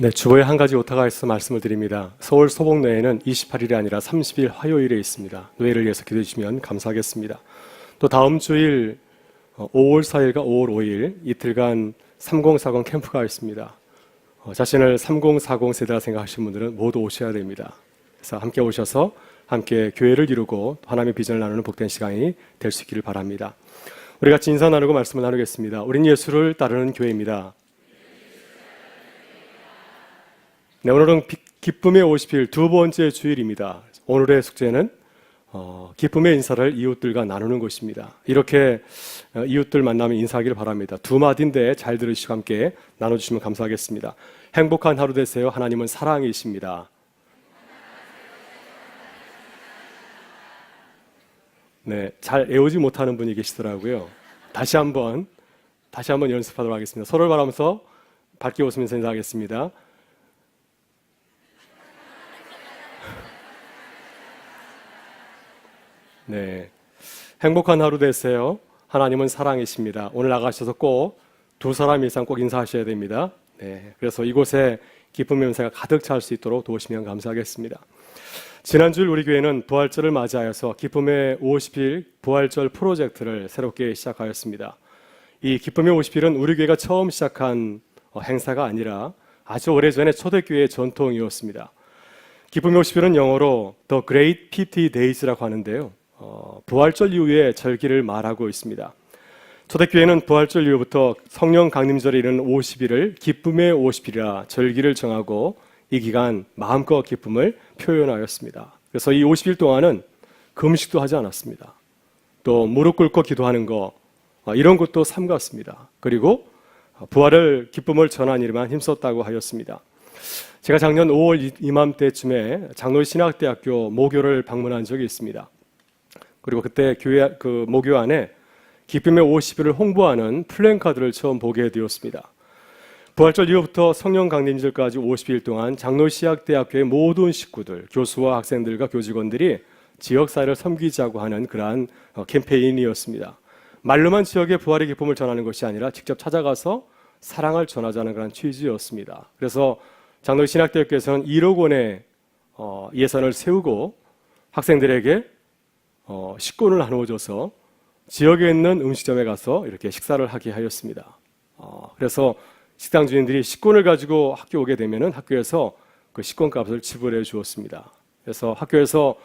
네, 주보에 한 가지 오타가 있어서 말씀을 드립니다. 서울 소복노예는 28일이 아니라 30일 화요일에 있습니다. 노예를 위해서 기도해 주시면 감사하겠습니다. 또 다음 주일 어, 5월 4일과 5월 5일 이틀간 3040 캠프가 있습니다. 어, 자신을 3040 세대라 생각하시는 분들은 모두 오셔야 됩니다. 그래서 함께 오셔서 함께 교회를 이루고 하나님의 비전을 나누는 복된 시간이 될 수 있기를 바랍니다. 우리 같이 인사 나누고 말씀을 나누겠습니다. 우린 예수를 따르는 교회입니다. 네, 오늘은 비- 기쁨의 50일 두 번째 주일입니다. 오늘의 숙제는 어, 기쁨의 인사를 이웃들과 나누는 것입니다. 이렇게 어, 이웃들 만나면 인사하기를 바랍니다. 두 마디인데 잘 들으시고 함께 나눠주시면 감사하겠습니다. 행복한 하루 되세요. 하나님은 사랑이십니다. 네, 잘 애우지 못하는 분이 계시더라고요. 다시 한번 다시 한번 연습하도록 하겠습니다. 서로를 바라면서 밝게 웃으면서 인사하겠습니다. 네. 행복한 하루 되세요. 하나님은 사랑이십니다. 오늘 나가셔서 꼭 두 사람 이상 꼭 인사하셔야 됩니다. 네. 그래서 이곳에 기쁨의 연세가 가득 찰 수 있도록 도우시면 감사하겠습니다. 지난주일 우리 교회는 부활절을 맞이하여서 기쁨의 50일 부활절 프로젝트를 새롭게 시작하였습니다. 이 기쁨의 50일은 우리 교회가 처음 시작한 어, 행사가 아니라 아주 오래전에 초대교회의 전통이었습니다. 기쁨의 50일은 영어로 The Great 50 Days라고 하는데요. 어, 부활절 이후의 절기를 말하고 있습니다. 초대교회는 부활절 이후부터 성령 강림절에 이르는 50일을 기쁨의 50일이라 절기를 정하고 이 기간 마음껏 기쁨을 표현하였습니다. 그래서 이 50일 동안은 금식도 하지 않았습니다. 또 무릎 꿇고 기도하는 거 어, 이런 것도 삼갔습니다. 그리고 부활을 기쁨을 전한 일만 힘썼다고 하였습니다. 제가 작년 5월 이- 이맘때쯤에 장로의 신학대학교 모교를 방문한 적이 있습니다. 그리고 그때 교회 그 모교 안에 기쁨의 50일을 홍보하는 플랜카드를 처음 보게 되었습니다. 부활절 이후부터 성령 강림절까지 50일 동안 장로시학대학교의 모든 식구들, 교수와 학생들과 교직원들이 지역사회를 섬기자고 하는 그러한 어, 캠페인이었습니다. 말로만 지역의 부활의 기쁨을 전하는 것이 아니라 직접 찾아가서 사랑을 전하자는 그런 취지였습니다. 그래서 장로신학대학교에서는 1억 원의 어, 예산을 세우고 학생들에게 어, 식권을 나누어줘서 지역에 있는 음식점에 가서 이렇게 식사를 하게 하였습니다. 어, 그래서 식당 주인들이 식권을 가지고 학교 오게 되면은 학교에서 그 식권 값을 지불해 주었습니다. 그래서 학교에서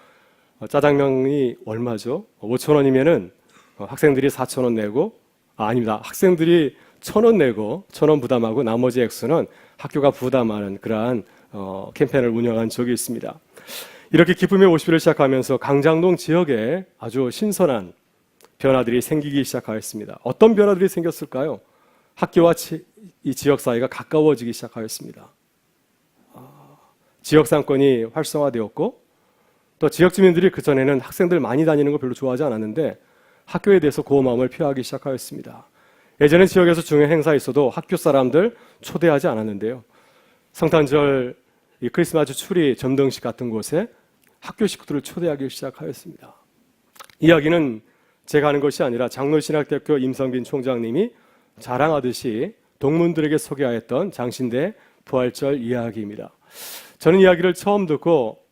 어, 짜장면이 얼마죠? 5천 원이면은 어, 학생들이 4천 원 내고 아, 아닙니다. 학생들이 천 원 내고 천 원 부담하고 나머지 액수는 학교가 부담하는 그러한 어, 캠페인을 운영한 적이 있습니다. 이렇게 기쁨의 50일을 시작하면서 강장동 지역에 아주 신선한 변화들이 생기기 시작하였습니다. 어떤 변화들이 생겼을까요? 학교와 지, 이 지역 사회가 가까워지기 시작하였습니다. 아, 지역 상권이 활성화되었고 또 지역 주민들이 그 전에는 학생들 많이 다니는 거 별로 좋아하지 않았는데 학교에 대해서 고마움을 표하기 시작하였습니다. 예전에 지역에서 중요한 행사 있어도 학교 사람들 초대하지 않았는데요. 성탄절, 이 크리스마스 추리 점등식 같은 곳에 학교 식구들을 초대하기 시작하였습니다. 이야기는 제가 하는 것이 아니라 장로신학대학교 임성빈 총장님이 자랑하듯이 동문들에게 소개하였던 장신대 부활절 이야기입니다. 저는 이야기를 처음 듣고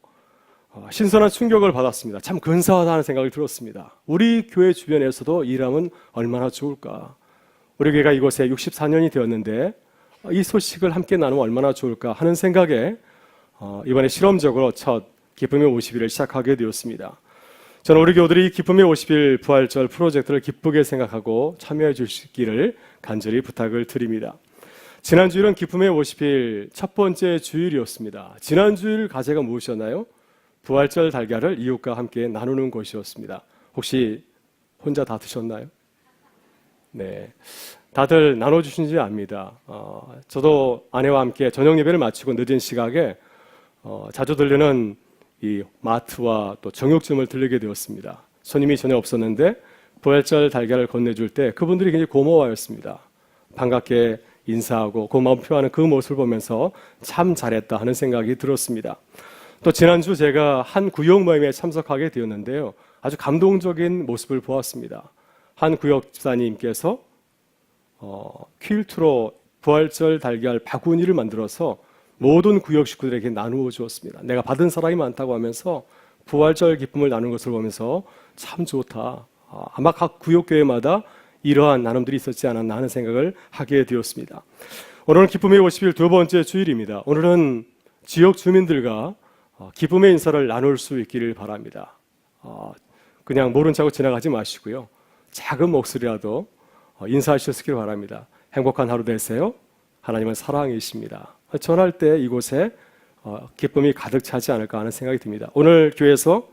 어, 신선한 충격을 받았습니다. 참 근사하다는 생각이 들었습니다. 우리 교회 주변에서도 일하면 얼마나 좋을까. 우리 교회가 이곳에 64년이 되었는데 어, 이 소식을 함께 나누면 얼마나 좋을까 하는 생각에 어, 이번에 실험적으로 첫 기쁨의 50일을 시작하게 되었습니다. 저는 우리 교우들이 기쁨의 50일 부활절 프로젝트를 기쁘게 생각하고 참여해 주시기를 간절히 부탁을 드립니다. 지난 주일은 기쁨의 50일 첫 번째 주일이었습니다. 지난 주일 가제가 무엇이었나요? 부활절 달걀을 이웃과 함께 나누는 것이었습니다. 혹시 혼자 다 드셨나요? 네. 다들 나눠주신지 압니다. 어, 저도 아내와 함께 저녁 예배를 마치고 늦은 시각에 어, 자주 들리는 이 마트와 또 정육점을 들리게 되었습니다. 손님이 전혀 없었는데 부활절 달걀을 건네줄 때 그분들이 굉장히 고마워하였습니다. 반갑게 인사하고 고마움 표하는 그 모습을 보면서 참 잘했다 하는 생각이 들었습니다. 또 지난주 제가 한 구역 모임에 참석하게 되었는데요. 아주 감동적인 모습을 보았습니다. 한 구역 집사님께서 어, 퀼트로 부활절 달걀 바구니를 만들어서 모든 구역 식구들에게 나누어 주었습니다. 내가 받은 사랑이 많다고 하면서 부활절 기쁨을 나누는 것을 보면서 참 좋다. 아, 아마 각 구역 교회마다 이러한 나눔들이 있었지 않았나 하는 생각을 하게 되었습니다. 오늘은 기쁨의 50일 두 번째 주일입니다. 오늘은 지역 주민들과 어, 기쁨의 인사를 나눌 수 있기를 바랍니다. 어, 그냥 모른 척하고 지나가지 마시고요. 작은 목소리라도 어, 인사하셨기를 바랍니다. 행복한 하루 되세요. 하나님은 사랑이십니다. 전할 때 이곳에 어, 기쁨이 가득 차지 않을까 하는 생각이 듭니다. 오늘 교회에서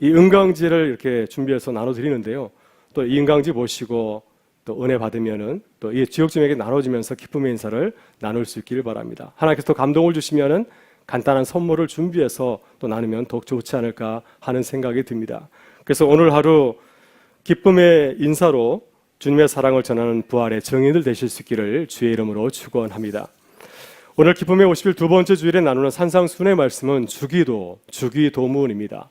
이 은강지를 이렇게 준비해서 나눠드리는데요. 또 이 은강지 보시고 또 은혜 받으면은 또 이 지역주민에게 나눠주면서 기쁨의 인사를 나눌 수 있기를 바랍니다. 하나님께서 또 감동을 주시면은 간단한 선물을 준비해서 또 나누면 더욱 좋지 않을까 하는 생각이 듭니다. 그래서 오늘 하루 기쁨의 인사로 주님의 사랑을 전하는 부활의 증인들 되실 수 있기를 주의 이름으로 축원합니다. 오늘 기쁨의 50일 두 번째 주일에 나누는 산상순의 말씀은 주기도, 주기도문입니다.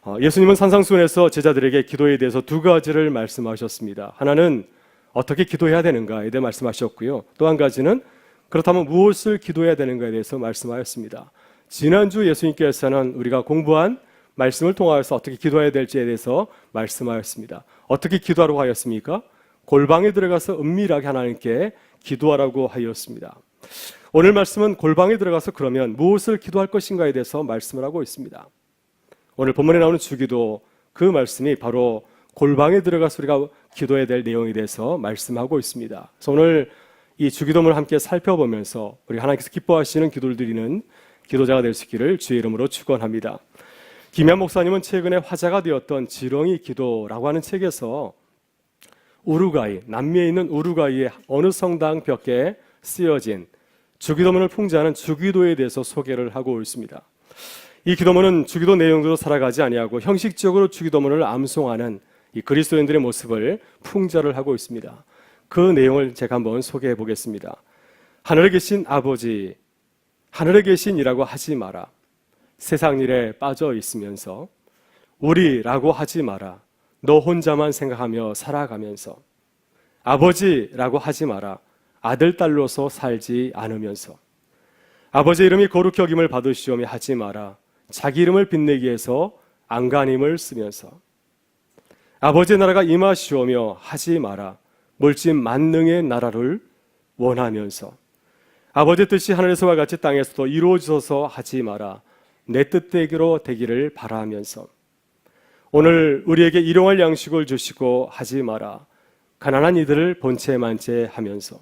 어, 예수님은 산상순에서 제자들에게 기도에 대해서 두 가지를 말씀하셨습니다. 하나는 어떻게 기도해야 되는가에 대해 말씀하셨고요. 또 한 가지는 그렇다면 무엇을 기도해야 되는가에 대해서 말씀하였습니다. 지난주 예수님께서는 우리가 공부한 말씀을 통하여서 어떻게 기도해야 될지에 대해서 말씀하였습니다. 어떻게 기도하라고 하였습니까? 골방에 들어가서 은밀하게 하나님께 기도하라고 하였습니다. 오늘 말씀은 골방에 들어가서 그러면 무엇을 기도할 것인가에 대해서 말씀을 하고 있습니다. 오늘 본문에 나오는 주기도 그 말씀이 바로 골방에 들어가서 우리가 기도해야 될 내용에 대해서 말씀하고 있습니다. 그래서 오늘 이 주기도문을 함께 살펴보면서 우리 하나님께서 기뻐하시는 기도를 드리는 기도자가 될 수 있기를 주의 이름으로 축원합니다. 김현 목사님은 최근에 화제가 되었던 지렁이 기도라고 하는 책에서 우루과이 남미에 있는 우루과이의 어느 성당 벽에 쓰여진 주기도문을 풍자하는 주기도에 대해서 소개를 하고 있습니다. 이 기도문은 주기도 내용대로 살아가지 아니하고 형식적으로 주기도문을 암송하는 이 그리스도인들의 모습을 풍자를 하고 있습니다. 그 내용을 제가 한번 소개해 보겠습니다. 하늘에 계신 아버지, 하늘에 계신이라고 하지 마라. 세상 일에 빠져 있으면서 우리라고 하지 마라. 너 혼자만 생각하며 살아가면서 아버지라고 하지 마라. 아들 딸로서 살지 않으면서 아버지 이름이 거룩히 여김을 받으시오며 하지 마라. 자기 이름을 빛내기 위해서 안간힘을 쓰면서 아버지의 나라가 임하시오며 하지 마라. 물질 만능의 나라를 원하면서 아버지의 뜻이 하늘에서와 같이 땅에서도 이루어져서 하지 마라. 내 뜻대로 되기를 바라면서 오늘 우리에게 일용할 양식을 주시고 하지 마라. 가난한 이들을 본체만체 하면서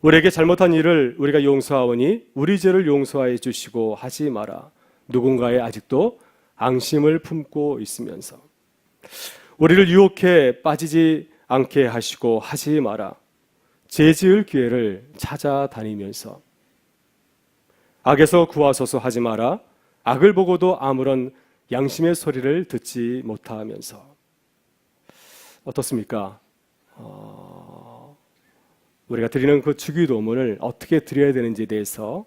우리에게 잘못한 일을 우리가 용서하오니 우리 죄를 용서하여 주시고 하지 마라. 누군가의 아직도 앙심을 품고 있으면서 우리를 유혹해 빠지지 않게 하시고 하지 마라. 죄 지을 기회를 찾아다니면서 악에서 구하소서 하지 마라. 악을 보고도 아무런 양심의 소리를 듣지 못하면서 어떻습니까? 어, 우리가 드리는 그 주기도문을 어떻게 드려야 되는지에 대해서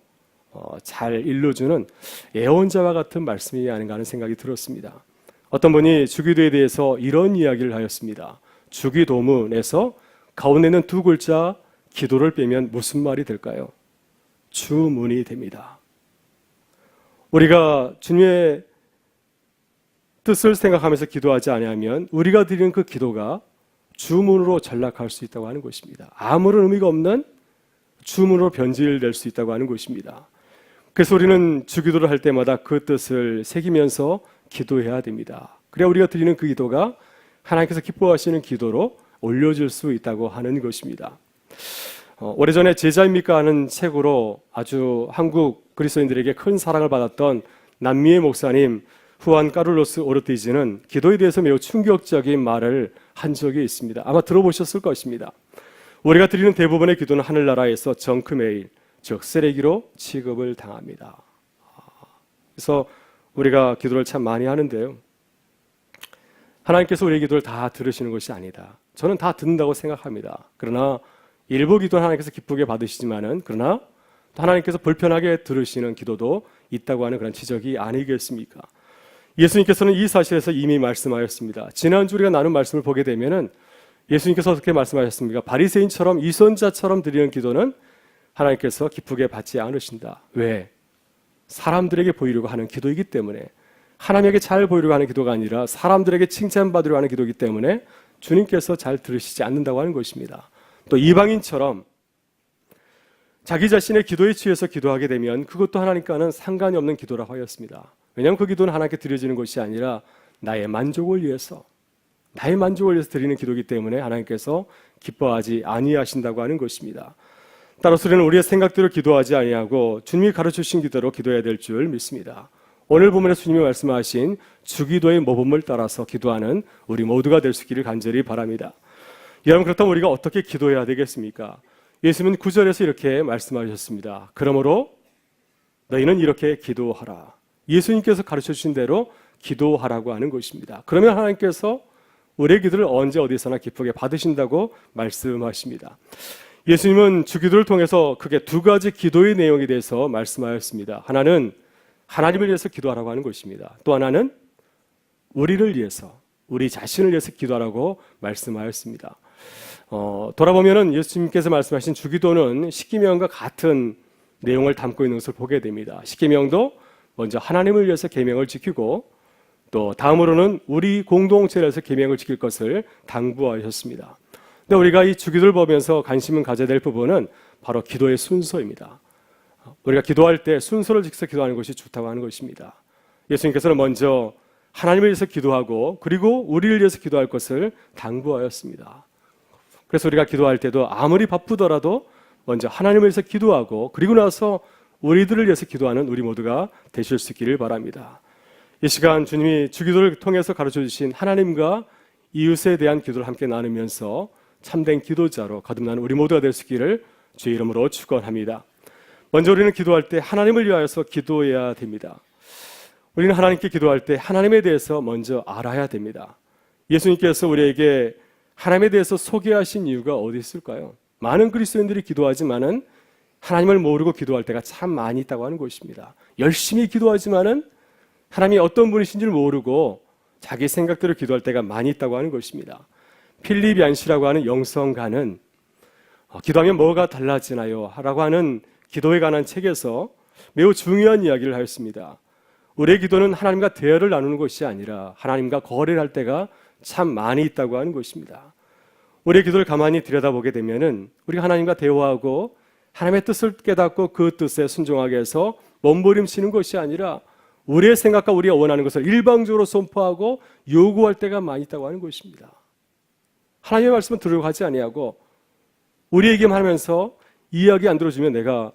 어, 잘 일러주는 예언자와 같은 말씀이 아닌가 하는 생각이 들었습니다. 어떤 분이 주기도에 대해서 이런 이야기를 하였습니다. 주기도문에서 가운데 있는 두 글자 기도를 빼면 무슨 말이 될까요? 주문이 됩니다. 우리가 주님의 뜻을 생각하면서 기도하지 아니하면 우리가 드리는 그 기도가 주문으로 전락할 수 있다고 하는 것입니다. 아무런 의미가 없는 주문으로 변질될 수 있다고 하는 것입니다. 그래서 우리는 주기도를 할 때마다 그 뜻을 새기면서 기도해야 됩니다. 그래야 우리가 드리는 그 기도가 하나님께서 기뻐하시는 기도로 올려질 수 있다고 하는 것입니다. 어, 오래전에 제자입니까 하는 책으로 아주 한국 그리스도인들에게 큰 사랑을 받았던 남미의 목사님 후안 까를로스 오르티즈는 기도에 대해서 매우 충격적인 말을 한 적이 있습니다. 아마 들어보셨을 것입니다. 우리가 드리는 대부분의 기도는 하늘나라에서 정크메일, 즉 쓰레기로 취급을 당합니다. 그래서 우리가 기도를 참 많이 하는데요. 하나님께서 우리의 기도를 다 들으시는 것이 아니다. 저는 다 듣는다고 생각합니다. 그러나 일부 기도는 하나님께서 기쁘게 받으시지만은 그러나 또 하나님께서 불편하게 들으시는 기도도 있다고 하는 그런 지적이 아니겠습니까? 예수님께서는 이 사실에서 이미 말씀하였습니다. 지난주 우리가 나눈 말씀을 보게 되면은 예수님께서 어떻게 말씀하셨습니까? 바리새인처럼 이선자처럼 드리는 기도는 하나님께서 기쁘게 받지 않으신다. 왜? 사람들에게 보이려고 하는 기도이기 때문에 하나님에게 잘 보이려고 하는 기도가 아니라 사람들에게 칭찬받으려고 하는 기도이기 때문에 주님께서 잘 들으시지 않는다고 하는 것입니다. 또 이방인처럼 자기 자신의 기도에 취해서 기도하게 되면 그것도 하나님과는 상관이 없는 기도라고 하였습니다. 왜냐하면 그 기도는 하나님께 드려지는 것이 아니라 나의 만족을 위해서 나의 만족을 위해서 드리는 기도이기 때문에 하나님께서 기뻐하지 아니하신다고 하는 것입니다. 따라서 우리는 우리의 생각대로 기도하지 아니하고 주님이 가르쳐 주신 기도로 기도해야 될 줄 믿습니다. 오늘 본문에 주님이 말씀하신 주기도의 모범을 따라서 기도하는 우리 모두가 될 수 있기를 간절히 바랍니다. 여러분 그렇다면 우리가 어떻게 기도해야 되겠습니까? 예수님은 구절에서 이렇게 말씀하셨습니다. 그러므로 너희는 이렇게 기도하라. 예수님께서 가르쳐 주신 대로 기도하라고 하는 것입니다. 그러면 하나님께서 우리의 기도를 언제 어디서나 기쁘게 받으신다고 말씀하십니다. 예수님은 주기도를 통해서 크게 두 가지 기도의 내용에 대해서 말씀하였습니다. 하나는 하나님을 위해서 기도하라고 하는 것입니다. 또 하나는 우리를 위해서, 우리 자신을 위해서 기도하라고 말씀하였습니다. 어, 돌아보면은 예수님께서 말씀하신 주기도는 십계명과 같은 내용을 담고 있는 것을 보게 됩니다. 십계명도 먼저 하나님을 위해서 계명을 지키고 또 다음으로는 우리 공동체를 위해서 계명을 지킬 것을 당부하셨습니다. 근데 우리가 이 주기도를 보면서 관심을 가져야 될 부분은 바로 기도의 순서입니다. 우리가 기도할 때 순서를 지켜서 기도하는 것이 좋다고 하는 것입니다. 예수님께서는 먼저 하나님을 위해서 기도하고 그리고 우리를 위해서 기도할 것을 당부하였습니다. 그래서 우리가 기도할 때도 아무리 바쁘더라도 먼저 하나님을 위해서 기도하고 그리고 나서 우리들을 위해서 기도하는 우리 모두가 되실 수 있기를 바랍니다. 이 시간 주님이 주기도를 통해서 가르쳐 주신 하나님과 이웃에 대한 기도를 함께 나누면서 참된 기도자로 거듭나는 우리 모두가 될 수 있기를 주의 이름으로 축원합니다. 먼저 우리는 기도할 때 하나님을 위하여서 기도해야 됩니다. 우리는 하나님께 기도할 때 하나님에 대해서 먼저 알아야 됩니다. 예수님께서 우리에게 하나님에 대해서 소개하신 이유가 어디 있을까요? 많은 그리스도인들이 기도하지만은 하나님을 모르고 기도할 때가 참 많이 있다고 하는 것입니다. 열심히 기도하지만은 하나님이 어떤 분이신 줄 모르고 자기 생각대로 기도할 때가 많이 있다고 하는 것입니다. 필립 얀시라고 하는 영성가는 어, 기도하면 뭐가 달라지나요? 라고 하는 기도에 관한 책에서 매우 중요한 이야기를 하였습니다. 우리의 기도는 하나님과 대화를 나누는 것이 아니라 하나님과 거래를 할 때가 참 많이 있다고 하는 것입니다. 우리의 기도를 가만히 들여다보게 되면은 우리가 하나님과 대화하고 하나님의 뜻을 깨닫고 그 뜻에 순종하게 해서 몸부림치는 것이 아니라 우리의 생각과 우리가 원하는 것을 일방적으로 선포하고 요구할 때가 많이 있다고 하는 것입니다. 하나님의 말씀을 들으려고 하지 아니하고 우리 얘기만 하면서 이야기 안 들어주면 내가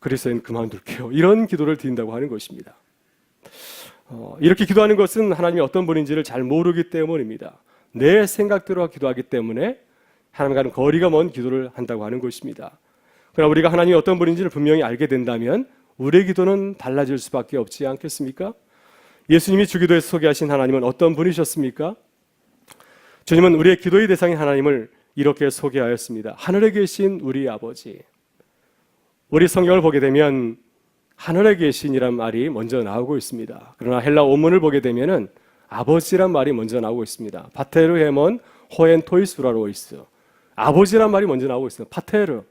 그리스도인 그만둘게요. 이런 기도를 드린다고 하는 것입니다. 어, 이렇게 기도하는 것은 하나님이 어떤 분인지를 잘 모르기 때문입니다. 내 생각대로 기도하기 때문에 하나님과는 거리가 먼 기도를 한다고 하는 것입니다. 그러나 우리가 하나님이 어떤 분인지를 분명히 알게 된다면 우리의 기도는 달라질 수밖에 없지 않겠습니까? 예수님이 주기도에서 소개하신 하나님은 어떤 분이셨습니까? 주님은 우리의 기도의 대상인 하나님을 이렇게 소개하였습니다. 하늘에 계신 우리 아버지. 우리 성경을 보게 되면 하늘에 계신이란 말이 먼저 나오고 있습니다. 그러나 헬라 원문을 보게 되면은 아버지란 말이 먼저 나오고 있습니다. 파테르 헤몬 호엔 토이스라로 있어. 아버지란 말이 먼저 나오고 있어요. 파테르.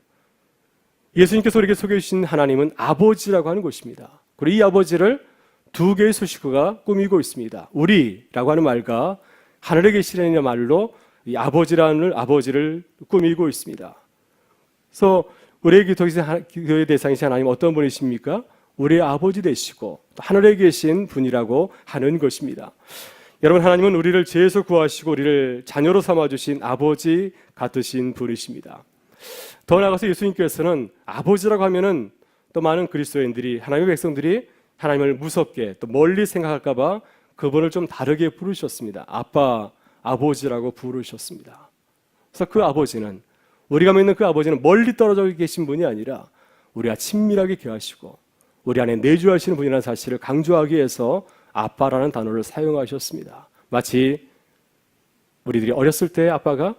예수님께서 우리에게 소개해 주신 하나님은 아버지라고 하는 것입니다. 그리고 이 아버지를 두 개의 수식어가 꾸미고 있습니다. 우리라고 하는 말과 하늘에 계시라는 말로 이 아버지라는 아버지를 꾸미고 있습니다. 그래서 우리의 기도의 대상이신 하나님 어떤 분이십니까? 우리의 아버지 되시고 하늘에 계신 분이라고 하는 것입니다. 여러분 하나님은 우리를 죄에서 구하시고 우리를 자녀로 삼아 주신 아버지 같으신 분이십니다. 더 나아가서 예수님께서는 아버지라고 하면은 또 많은 그리스도인들이 하나님의 백성들이 하나님을 무섭게 또 멀리 생각할까 봐 그분을 좀 다르게 부르셨습니다. 아빠, 아버지라고 부르셨습니다. 그래서 그 아버지는 우리가 믿는 그 아버지는 멀리 떨어져 계신 분이 아니라 우리와 친밀하게 계하시고 우리 안에 내주하시는 분이라는 사실을 강조하기 위해서 아빠라는 단어를 사용하셨습니다. 마치 우리들이 어렸을 때 아빠가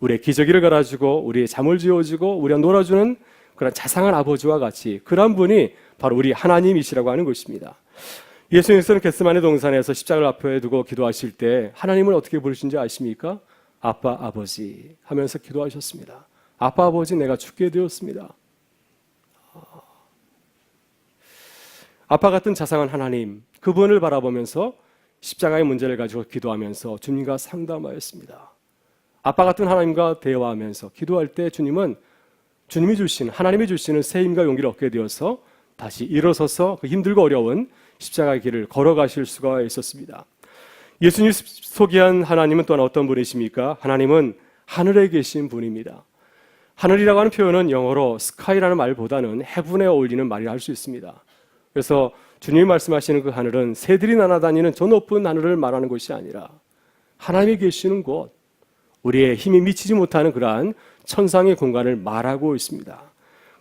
우리의 기저귀를 갈아주고 우리의 잠을 지어주고 우리와 놀아주는 그런 자상한 아버지와 같이 그런 분이 바로 우리 하나님이시라고 하는 것입니다. 예수님께서는 겟스만의 동산에서 십자가를 앞에 두고 기도하실 때 하나님을 어떻게 부르신지 아십니까? 아빠, 아버지 하면서 기도하셨습니다. 아빠 아버지 내가 죽게 되었습니다. 아빠 같은 자상한 하나님, 그분을 바라보면서 십자가의 문제를 가지고 기도하면서 주님과 상담하였습니다. 아빠 같은 하나님과 대화하면서 기도할 때 주님은 주님이 주신 하나님이 주시는 새 힘과 용기를 얻게 되어서 다시 일어서서 그 힘들고 어려운 십자가의 길을 걸어가실 수가 있었습니다. 예수님 소개한 하나님은 또한 어떤 분이십니까? 하나님은 하늘에 계신 분입니다. 하늘이라고 하는 표현은 영어로 스카이라는 말보다는 해분에 어울리는 말이라 할 수 있습니다. 그래서 주님이 말씀하시는 그 하늘은 새들이 날아다니는 저 높은 하늘을 말하는 것이 아니라 하나님이 계시는 곳, 우리의 힘이 미치지 못하는 그러한 천상의 공간을 말하고 있습니다.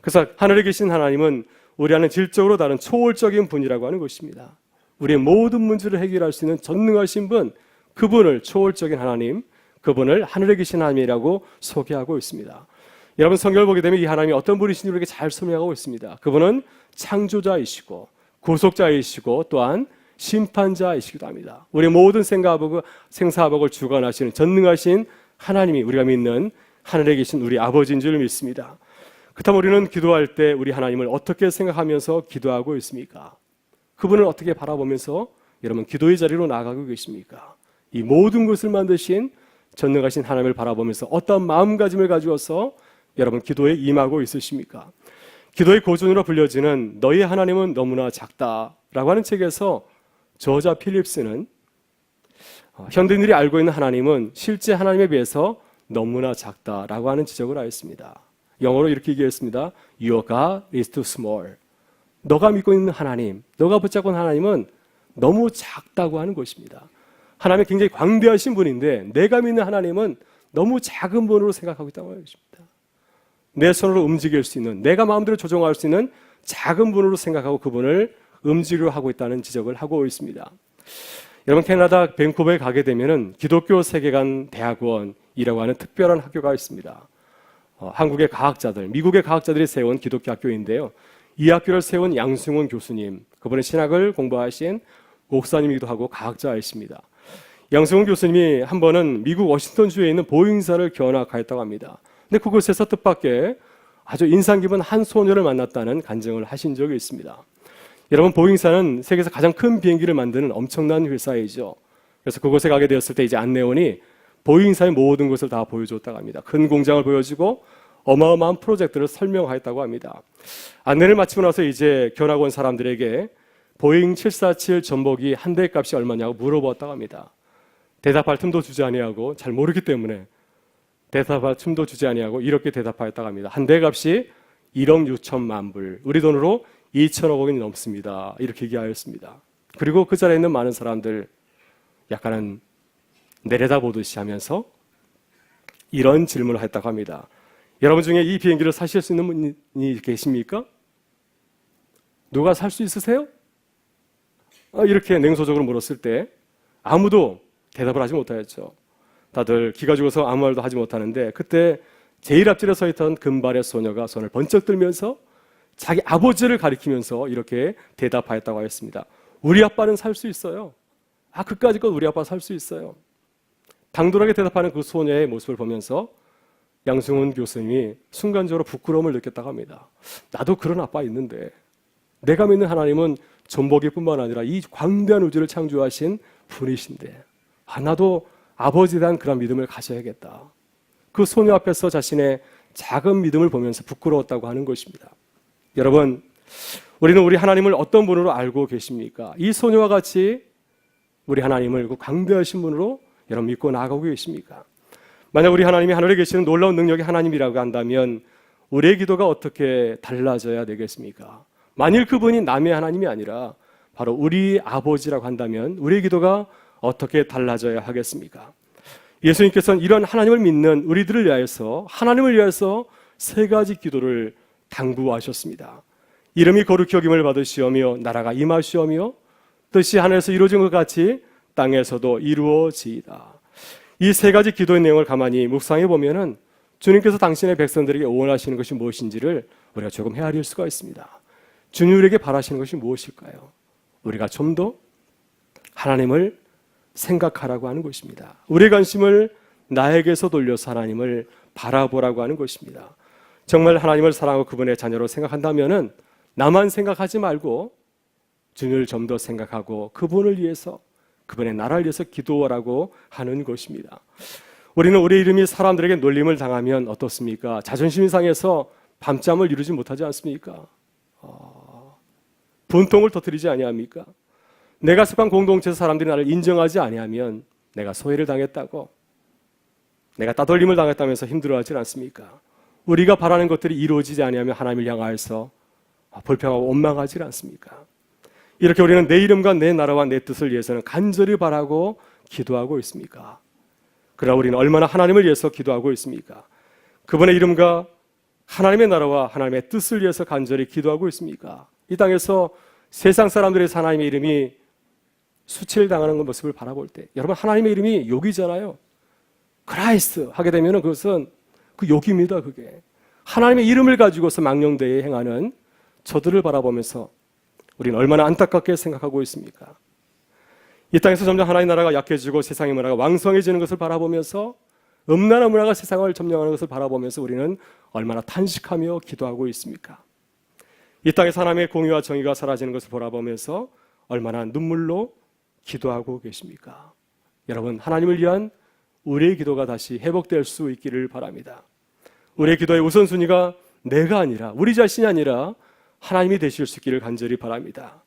그래서 하늘에 계신 하나님은 우리와는 질적으로 다른 초월적인 분이라고 하는 것입니다. 우리의 모든 문제를 해결할 수 있는 전능하신 분, 그분을 초월적인 하나님, 그분을 하늘에 계신 하나님이라고 소개하고 있습니다. 여러분 성경을 보게 되면 이 하나님이 어떤 분이신지 우리에게 잘 설명하고 있습니다. 그분은 창조자이시고 구속자이시고 또한 심판자이시기도 합니다. 우리의 모든 생사하복을, 생사하복을 주관하시는 전능하신 하나님이 우리가 믿는 하늘에 계신 우리 아버지인 줄 믿습니다. 그렇다면 우리는 기도할 때 우리 하나님을 어떻게 생각하면서 기도하고 있습니까? 그분을 어떻게 바라보면서 여러분 기도의 자리로 나아가고 계십니까? 이 모든 것을 만드신 전능하신 하나님을 바라보면서 어떤 마음가짐을 가지고서 여러분 기도에 임하고 있으십니까? 기도의 고전으로 불려지는 너희 하나님은 너무나 작다라고 하는 책에서 저자 필립스는 어, 현대인들이 알고 있는 하나님은 실제 하나님에 비해서 너무나 작다라고 하는 지적을 하였습니다. 영어로 이렇게 얘기했습니다. Your God is too small. 너가 믿고 있는 하나님, 너가 붙잡고 있는 하나님은 너무 작다고 하는 것입니다. 하나님이 굉장히 광대하신 분인데 내가 믿는 하나님은 너무 작은 분으로 생각하고 있다고 하는 것입니다. 내 손으로 움직일 수 있는, 내가 마음대로 조정할 수 있는 작은 분으로 생각하고 그분을 움직이려 하고 있다는 지적을 하고 있습니다. 여러분 캐나다 밴쿠버에 가게 되면은 기독교 세계관 대학원이라고 하는 특별한 학교가 있습니다. 어, 한국의 과학자들, 미국의 과학자들이 세운 기독교 학교인데요. 이 학교를 세운 양승훈 교수님, 그분은 신학을 공부하신 목사님이기도 하고 과학자이십니다. 양승훈 교수님이 한 번은 미국 워싱턴주에 있는 보잉사를 견학하였다고 합니다. 근데 그곳에서 뜻밖의 아주 인상 깊은 한 소녀를 만났다는 간증을 하신 적이 있습니다. 여러분 보잉사는 세계에서 가장 큰 비행기를 만드는 엄청난 회사이죠. 그래서 그곳에 가게 되었을 때 이제 안내원이 보잉사의 모든 것을 다 보여줬다고 합니다. 큰 공장을 보여주고 어마어마한 프로젝트를 설명하였다고 합니다. 안내를 마치고 나서 이제 견학 온 사람들에게 보잉 747 전복이 한 대 값이 얼마냐고 물어보았다고 합니다. 대답할 틈도 주지 아니하고 잘 모르기 때문에 대답할 틈도 주지 아니하고 이렇게 대답하였다고 합니다. 한 대 값이 1억 6천만 불, 우리 돈으로 2천억 원이 넘습니다. 이렇게 얘기하였습니다. 그리고 그 자리에 있는 많은 사람들 약간은 내려다보듯이 하면서 이런 질문을 했다고 합니다. 여러분 중에 이 비행기를 사실 수 있는 분이 계십니까? 누가 살 수 있으세요? 아, 이렇게 냉소적으로 물었을 때 아무도 대답을 하지 못하였죠. 다들 기가 죽어서 아무 말도 하지 못하는데 그때 제일 앞줄에 서 있던 금발의 소녀가 손을 번쩍 들면서 자기 아버지를 가리키면서 이렇게 대답하였다고 하였습니다. 우리 아빠는 살 수 있어요. 아, 그까짓 것 우리 아빠 살 수 있어요. 당돌하게 대답하는 그 소녀의 모습을 보면서 양승훈 교수님이 순간적으로 부끄러움을 느꼈다고 합니다. 나도 그런 아빠 있는데 내가 믿는 하나님은 전복이뿐만 아니라 이 광대한 우주를 창조하신 분이신데 아, 나도 아버지에 대한 그런 믿음을 가져야겠다. 그 소녀 앞에서 자신의 작은 믿음을 보면서 부끄러웠다고 하는 것입니다. 여러분, 우리는 우리 하나님을 어떤 분으로 알고 계십니까? 이 소녀와 같이 우리 하나님을 그 광대하신 분으로 여러분 믿고 나아가고 계십니까? 만약 우리 하나님이 하늘에 계시는 놀라운 능력의 하나님이라고 한다면 우리의 기도가 어떻게 달라져야 되겠습니까? 만일 그분이 남의 하나님이 아니라 바로 우리 아버지라고 한다면 우리의 기도가 어떻게 달라져야 하겠습니까? 예수님께서는 이런 하나님을 믿는 우리들을 위하여서 하나님을 위하여서 세 가지 기도를 당부하셨습니다. 이름이 거룩히 여김을 받으시오며 나라가 임하시오며 뜻이 하늘에서 이루어진 것 같이 땅에서도 이루어지이다. 이 세 가지 기도의 내용을 가만히 묵상해 보면은 주님께서 당신의 백성들에게 원하시는 것이 무엇인지를 우리가 조금 헤아릴 수가 있습니다. 주님에게 바라시는 것이 무엇일까요? 우리가 좀 더 하나님을 생각하라고 하는 것입니다. 우리의 관심을 나에게서 돌려서 하나님을 바라보라고 하는 것입니다. 정말 하나님을 사랑하고 그분의 자녀로 생각한다면은 나만 생각하지 말고 주님을 좀 더 생각하고 그분을 위해서 그분의 나라를 위해서 기도하라고 하는 것입니다. 우리는 우리 이름이 사람들에게 놀림을 당하면 어떻습니까? 자존심이 상해서 밤잠을 이루지 못하지 않습니까? 어, 분통을 터뜨리지 아니합니까? 내가 속한 공동체에서 사람들이 나를 인정하지 아니하면 내가 소외를 당했다고 내가 따돌림을 당했다면서 힘들어하지 않습니까? 우리가 바라는 것들이 이루어지지 아니하면 하나님을 향하여서 불평하고 원망하지 않습니까? 이렇게 우리는 내 이름과 내 나라와 내 뜻을 위해서는 간절히 바라고 기도하고 있습니까? 그러나 우리는 얼마나 하나님을 위해서 기도하고 있습니까? 그분의 이름과 하나님의 나라와 하나님의 뜻을 위해서 간절히 기도하고 있습니까? 이 땅에서 세상 사람들의 하나님의 이름이 수치를 당하는 그 모습을 바라볼 때 여러분 하나님의 이름이 욕이잖아요. 크라이스트 하게 되면 그것은 그 욕입니다. 그게 하나님의 이름을 가지고서 망령되이 행하는 저들을 바라보면서 우리는 얼마나 안타깝게 생각하고 있습니까? 이 땅에서 점점 하나님의 나라가 약해지고 세상의 문화가 왕성해지는 것을 바라보면서 음란한 문화가 세상을 점령하는 것을 바라보면서 우리는 얼마나 탄식하며 기도하고 있습니까? 이 땅에서 하나님의 공의와 정의가 사라지는 것을 바라보면서 얼마나 눈물로 기도하고 계십니까? 여러분, 하나님을 위한 우리의 기도가 다시 회복될 수 있기를 바랍니다. 우리의 기도의 우선순위가 내가 아니라, 우리 자신이 아니라 하나님이 되실 수 있기를 간절히 바랍니다.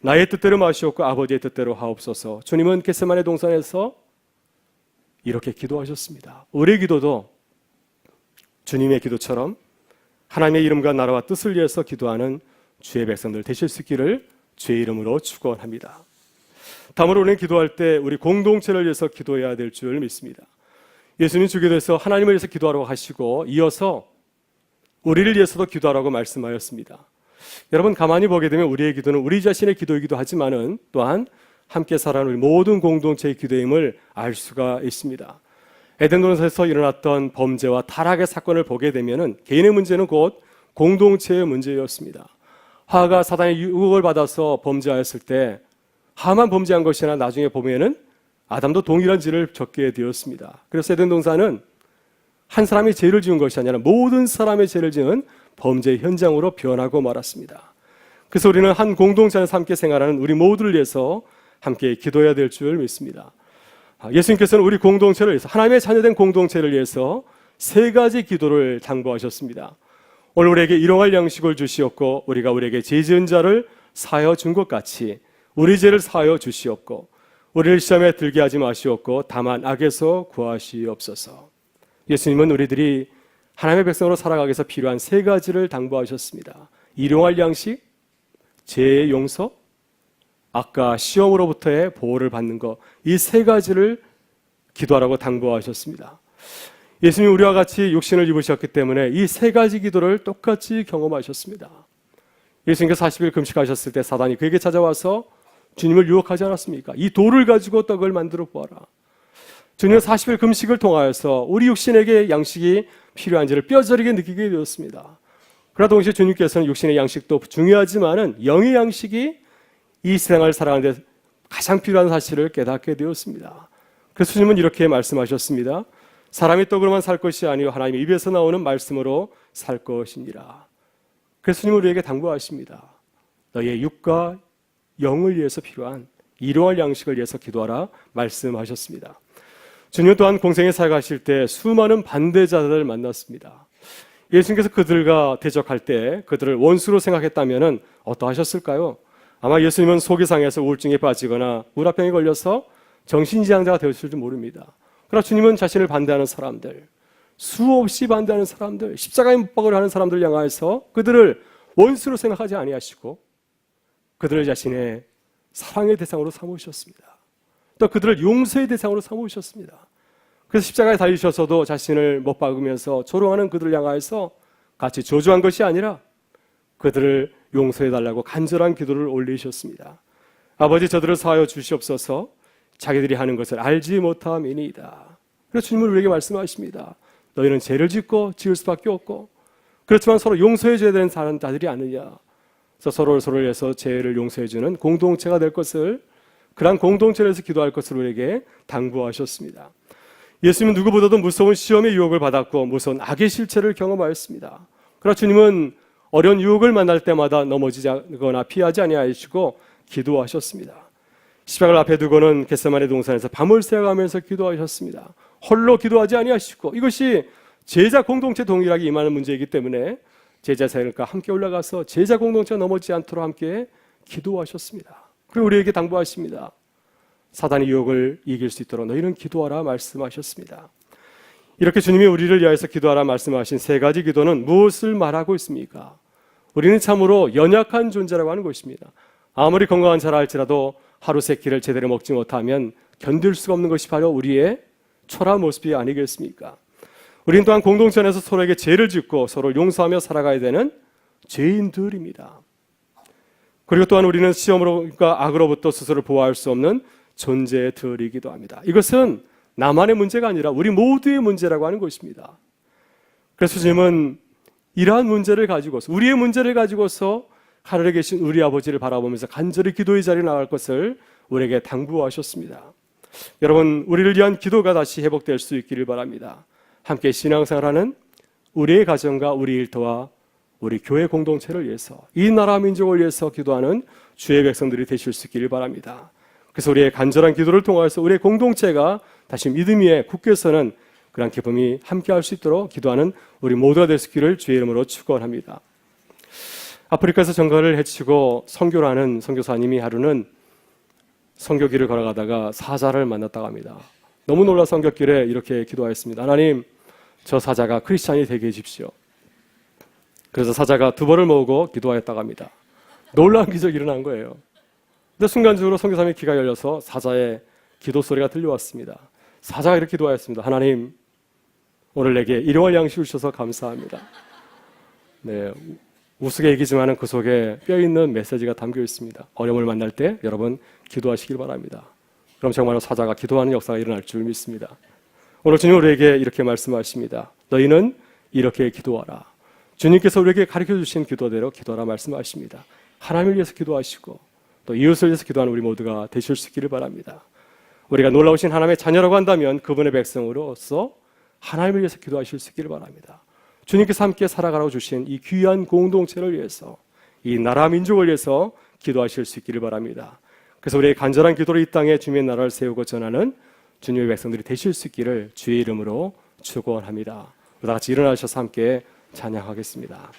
나의 뜻대로 마시옵고 아버지의 뜻대로 하옵소서. 주님은 겟세만의 동산에서 이렇게 기도하셨습니다. 우리의 기도도 주님의 기도처럼 하나님의 이름과 나라와 뜻을 위해서 기도하는 주의 백성들 되실 수 있기를 주의 이름으로 축원합니다. 다음으로 우리는 기도할 때 우리 공동체를 위해서 기도해야 될 줄 믿습니다. 예수님 주기도에서 하나님을 위해서 기도하라고 하시고 이어서 우리를 위해서도 기도하라고 말씀하였습니다. 여러분 가만히 보게 되면 우리의 기도는 우리 자신의 기도이기도 하지만은 또한 함께 살아가는 모든 공동체의 기도임을 알 수가 있습니다. 에덴 동산에서 일어났던 범죄와 타락의 사건을 보게 되면은 개인의 문제는 곧 공동체의 문제였습니다. 하가 사단의 유혹을 받아서 범죄하였을 때 하만 범죄한 것이나 나중에 보면은 아담도 동일한 죄를 적게 되었습니다. 그래서 에덴 동산은 한 사람이 죄를 지은 것이 아니라 모든 사람의 죄를 지은 범죄 현장으로 변하고 말았습니다. 그래서 우리는 한 공동체 안에서 함께 생활하는 우리 모두를 위해서 함께 기도해야 될 줄 믿습니다. 아, 예수님께서는 우리 공동체를 위해서 하나님의 자녀된 공동체를 위해서 세 가지 기도를 당부하셨습니다. 오늘 우리에게 일용할 양식을 주시었고 우리가 우리에게 죄 지은 자를 사여 준 것 같이 우리 죄를 사여 주시옵고 우리를 시험에 들게 하지 마시옵고 다만 악에서 구하시옵소서. 예수님은 우리들이 하나님의 백성으로 살아가기 위해서 필요한 세 가지를 당부하셨습니다. 일용할 양식, 죄의 용서, 아까 시험으로부터의 보호를 받는 것, 이 세 가지를 기도하라고 당부하셨습니다. 예수님이 우리와 같이 육신을 입으셨기 때문에 이 세 가지 기도를 똑같이 경험하셨습니다. 예수님께서 40일 금식하셨을 때 사단이 그에게 찾아와서 주님을 유혹하지 않았습니까? 이 돌을 가지고 떡을 만들어 보아라. 주님은 40일 금식을 통하여서 우리 육신에게 양식이 필요한지를 뼈저리게 느끼게 되었습니다. 그러나 동시에 주님께서는 육신의 양식도 중요하지만은 영의 양식이 이 세상을 살아가는데 가장 필요한 사실을 깨닫게 되었습니다. 그래서 주님은 이렇게 말씀하셨습니다. 사람이 떡으로만 살 것이 아니요 하나님의 입에서 나오는 말씀으로 살 것이니라. 그래서 주님은 우리에게 당부하십니다. 너의 육과 영을 위해서 필요한 일용할 양식을 위해서 기도하라 말씀하셨습니다. 주님 또한 공생에 살아가실 때 수많은 반대자들을 만났습니다. 예수님께서 그들과 대적할 때 그들을 원수로 생각했다면 어떠하셨을까요? 아마 예수님은 속이 상해서 우울증에 빠지거나 우라병에 걸려서 정신지향자가 되었을지 모릅니다. 그러나 주님은 자신을 반대하는 사람들, 수없이 반대하는 사람들, 십자가에 못 박으려 하는 사람들 향하여서 그들을 원수로 생각하지 아니하시고 그들을 자신의 사랑의 대상으로 삼으셨습니다. 또 그들을 용서의 대상으로 삼으셨습니다. 그래서 십자가에 달리셔서도 자신을 못 박으면서 조롱하는 그들을 향하여서 같이 저주한 것이 아니라 그들을 용서해 달라고 간절한 기도를 올리셨습니다. 아버지 저들을 사하여 주시옵소서 자기들이 하는 것을 알지 못함이니이다. 그래서 주님은 우리에게 말씀하십니다. 너희는 죄를 짓고 지을 수밖에 없고 그렇지만 서로 용서해 줘야 되는 사람들이 아니냐. 그래서 서로를 서로를 위해서 죄를 용서해 주는 공동체가 될 것을 그러한 공동체에서 기도할 것을 우리에게 당부하셨습니다. 예수님은 누구보다도 무서운 시험의 유혹을 받았고 무서운 악의 실체를 경험하였습니다. 그러나 주님은 어려운 유혹을 만날 때마다 넘어지거나 피하지 아니하시고 기도하셨습니다. 십자가를 앞에 두고는 겟세마네 동산에서 밤을 새가면서 기도하셨습니다. 홀로 기도하지 아니하시고 이것이 제자 공동체 동일하게 임하는 문제이기 때문에 제자 사역과 함께 올라가서 제자 공동체가 넘어지지 않도록 함께 기도하셨습니다. 그리고 우리에게 당부하십니다. 사단의 유혹을 이길 수 있도록 너희는 기도하라 말씀하셨습니다. 이렇게 주님이 우리를 위하여서 기도하라 말씀하신 세 가지 기도는 무엇을 말하고 있습니까? 우리는 참으로 연약한 존재라고 하는 것입니다. 아무리 건강한 자라 할지라도 하루 세 끼를 제대로 먹지 못하면 견딜 수가 없는 것이 바로 우리의 초라 모습이 아니겠습니까? 우리는 또한 공동체 안에서 서로에게 죄를 짓고 서로 용서하며 살아가야 되는 죄인들입니다. 그리고 또한 우리는 시험으로과 악으로부터 스스로 보호할 수 없는 존재들이기도 합니다. 이것은 나만의 문제가 아니라 우리 모두의 문제라고 하는 것입니다. 그래서 주님은 이러한 문제를 가지고서 우리의 문제를 가지고서 하늘에 계신 우리 아버지를 바라보면서 간절히 기도의 자리에 나갈 것을 우리에게 당부하셨습니다. 여러분, 우리를 위한 기도가 다시 회복될 수 있기를 바랍니다. 함께 신앙생활하는 우리의 가정과 우리 일터와 우리 교회 공동체를 위해서 이 나라 민족을 위해서 기도하는 주의 백성들이 되실 수 있기를 바랍니다. 그래서 우리의 간절한 기도를 통하여서 우리의 공동체가 다시 믿음 위에 굳게 서는 그런 기쁨이 함께 할 수 있도록 기도하는 우리 모두가 될 수 있기를 주의 이름으로 축원합니다. 아프리카에서 정갈을 해치고 선교를 하는 선교사님이 하루는 선교길을 걸어가다가 사자를 만났다고 합니다. 너무 놀라 선교길에 이렇게 기도하였습니다. 하나님, 저 사자가 크리스찬이 되게 해주십시오. 그래서 사자가 두 번을 모으고 기도하였다고 합니다. 놀라운 기적이 일어난 거예요. 근데 순간적으로 선교사님의 귀가 열려서 사자의 기도 소리가 들려왔습니다. 사자가 이렇게 기도하였습니다. 하나님, 오늘 내게 일용할 양식을 주셔서 감사합니다. 네, 우스갯얘기지만 그 속에 뼈 있는 메시지가 담겨 있습니다. 어려움을 만날 때 여러분 기도하시길 바랍니다. 그럼 정말로 사자가 기도하는 역사가 일어날 줄 믿습니다. 오늘 주님 우리에게 이렇게 말씀하십니다. 너희는 이렇게 기도하라. 주님께서 우리에게 가르쳐 주신 기도대로 기도하라 말씀하십니다. 하나님을 위해서 기도하시고 또 이웃을 위해서 기도하는 우리 모두가 되실 수 있기를 바랍니다. 우리가 놀라우신 하나님의 자녀라고 한다면 그분의 백성으로서 하나님을 위해서 기도하실 수 있기를 바랍니다. 주님께서 함께 살아가라고 주신 이 귀한 공동체를 위해서 이 나라 민족을 위해서 기도하실 수 있기를 바랍니다. 그래서 우리의 간절한 기도로 이 땅에 주님의 나라를 세우고 전하는 주님의 백성들이 되실 수 있기를 주의 이름으로 축원합니다. 다 같이 일어나셔서 함께 찬양하겠습니다.